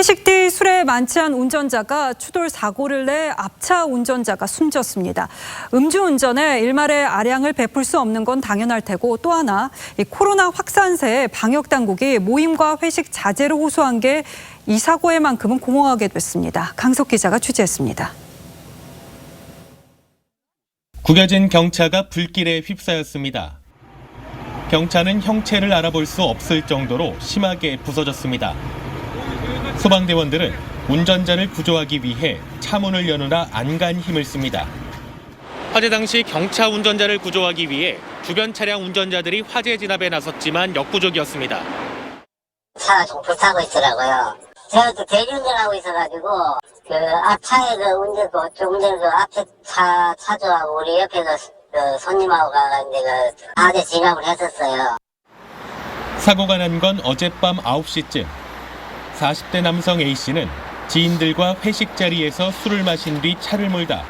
회식 뒤 술에 만취한 운전자가 추돌 사고를 내 앞차 운전자가 숨졌습니다. 음주운전에 일말의 아량을 베풀 수 없는 건 당연할 테고 또 하나 이 코로나 확산세에 방역 당국이 모임과 회식 자제를 호소한 게 이 사고에만큼은 공허하게 됐습니다. 강석 기자가 취재했습니다. 구겨진 경차가 불길에 휩싸였습니다. 경차는 형체를 알아볼 수 없을 정도로 심하게 부서졌습니다. 소방대원들은 운전자를 구조하기 위해 차문을 여느라 안간 힘을 씁니다. 화재 당시 경차 운전자를 구조하기 위해 주변 차량 운전자들이 화재 진압에 나섰지만 역부족이었습니다. 차가 좀 불타고 있더라고요. 제가 또 대리운전하고 있어가지고 그 앞차에 그 운전 그 운전 그 앞에 차 차주하고 우리 옆에 그, 그 손님하고 이제 그 아재 진압을 했었어요. 사고가 난 건 어젯밤 9시쯤. 40대 남성 A씨는 지인들과 회식 자리에서 술을 마신 뒤 차를 몰다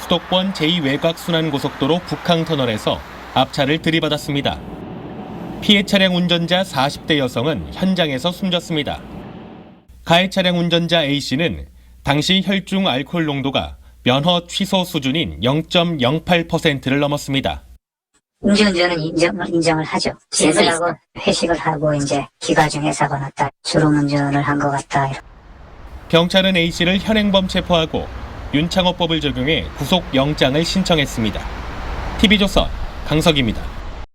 수도권 제2외곽순환고속도로 북항터널에서 앞차를 들이받았습니다. 피해 차량 운전자 40대 여성은 현장에서 숨졌습니다. 가해 차량 운전자 A씨는 당시 혈중 알코올 농도가 면허 취소 수준인 0.08%를 넘었습니다. 음주운전은 인정을, 인정을 하죠. 제설하고 회식을 하고 이제 기가 중에 사고 났다. 주름운전을 한 것 같다. 경찰은 A씨를 현행범 체포하고 윤창호법을 적용해 구속 영장을 신청했습니다. TV조선 강석입니다.